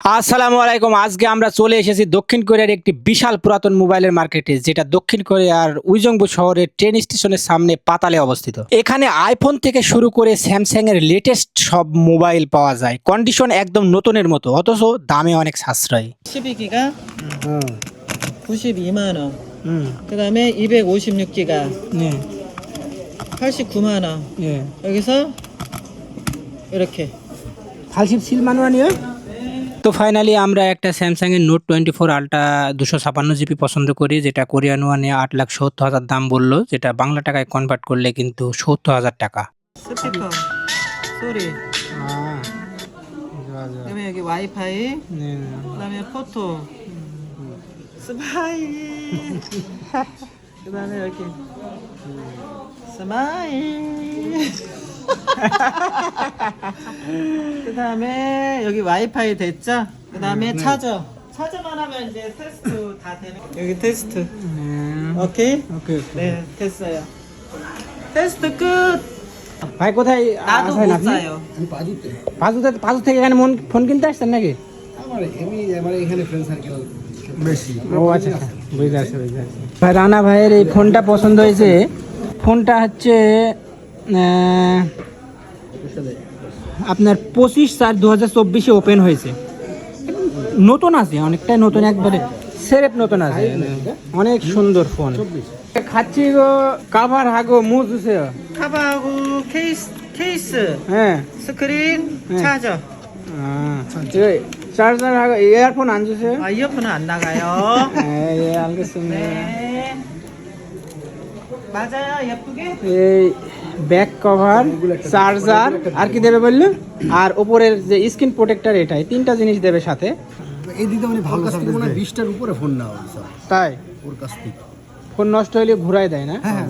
আসসালামু আলাইকুম আজকে আমরা চলে এসেছি দক্ষিণ কোরিয়ার একটি বিশাল পুরাতন মোবাইলের মার্কেটে যেটা দক্ষিণ কোরিয়ার উইজংবু শহরের ট্রেন স্টেশনের সামনে পাতালে অবস্থিত এখানে আইফোন থেকে শুরু করে স্যামসাং এর লেটেস্ট সব মোবাইল পাওয়া যায় কন্ডিশন একদম নতুনের মতো অথচ দামে অনেক সাশ্রয়ী 12기가 92만 원. হুম 그다음에 256기가 네 89만 원. 예 여기서 이렇게 87만 원이요? তো ফাইনালি আমরা একটা স্যামসাং এর নোট টোয়েন্টি ফোর আলট্রা দুশো ছাপান্ন জিবি পছন্দ করি যেটা কোরিয়ান ওয়ানে আট লাখ সত্তর হাজার দাম বললো যেটা বাংলা টাকায় কনভার্ট করলে কিন্তু সত্তর হাজার টাকা 스피커 소리. 그다음에 여기 와이파이. 그다음에 포토. 스마일. 그다음에 여기 스마일. 그다음에 여기 와이파이 됐죠? 그다음에 차저. 차저만 하면 이제 테스트 다 되는. 여기 테스트. 오케이? ওকে 네, 됐어요. 테스트 끝. ভাই কোথায় 나도 আছেন 못 আপনি 사요. আমি পাজুতে পাজু পাজু থেকে এখানে মন ফোন কিনতে আসছেন নাকি আমার এমনি আমার এখানে ফ্রেন্ড সার্কেল বেশি ও আচ্ছা আচ্ছা, বুঝতে পারছি বুঝতে পারছি ভাই রানা ভাইয়ের এই ফোনটা পছন্দ হয়েছে ফোনটা হচ্ছে আহ, আপনার পঁচিশ চার দু হাজার চব্বিশে ওপেন হয়েছে নতুন আছে অনেকটাই নতুন একবারে সেরেপ নতুন আছে অনেক সুন্দর ফোন খাচ্ছি গো কাভার হাগো মুজুসে 카바하고 케이스, 케이스, হ্যাঁ 스크린, 네. 차저. Charger Hago earphone 안 주세요? 아, 이어폰은 안 나가요. 예, 예, 알겠습니다. 네. 맞아요, 예쁘게? এই ব্যাক কভার চার্জার আর কি দেবে বললো আর উপরের যে স্ক্রিন প্রোটেক্টর এটাই তিনটা জিনিস দেবে সাথে এই দিকে মানে ভালো কাছ থেকে মনে হয় বিশটার উপরে ফোন নেওয়া স্যার তাই ওর কাছ থেকে ফোন নষ্ট হলে ঘুরাই দেয় না হ্যাঁ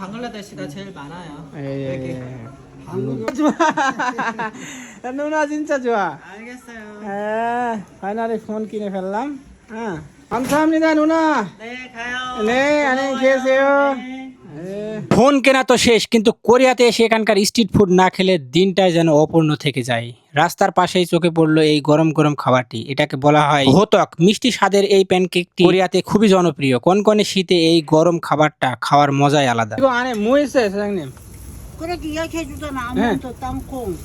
방글라데시가 제일 많아요. এই, নুনা জিনচা জোয়া 알겠어요. হ্যাঁ ফাইনালি ফোন কিনে ফেললাম হ্যাঁ 감사합니다 누나 네, 가요. 네, 안녕히 계세요. 네. ফোন কেনা তো শেষ কিন্তু কোরিয়াতে এসে এখানকার স্ট্রিট ফুড না খেলে দিনটাই যেন অপূর্ণ থেকে যায় রাস্তার পাশেই চোখে পড়ল এই গরম গরম খাবারটি এটাকে বলা হয় হোতক মিষ্টি স্বাদের এই প্যানকেকটি কোরিয়াতে খুবই জনপ্রিয় কনকনে শীতে এই গরম খাবারটা খাওয়ার মজাই আলাদা আনে মুয়েছে 그래도 이렇게 해주잖아. 아몬드, 땅콩.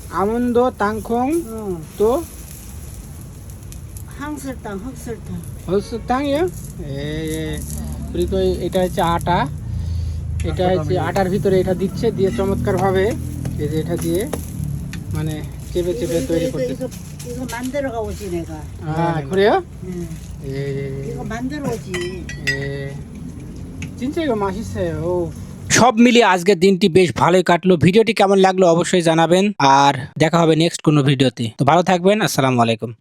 এটা হচ্ছে আটার ভিতরে এটা দিচ্ছে দিয়ে চমৎকার ভাবে এই যে এটা দিয়ে মানে চেপে চেপে 이거, তৈরি 이거, করতে 이거, 이거 만들어 가오지 내가. হ্যাঁ 그래요? 네. 예, 예, 이거 만들어 오지. 예. 진짜 이거 맛있어요. সব মিলিয়ে আজকের দিনটি বেশ ভালোই কাটলো ভিডিওটি কেমন লাগলো অবশ্যই জানাবেন আর দেখা হবে নেক্সট কোনো ভিডিওতে তো ভালো থাকবেন আসসালামু আলাইকুম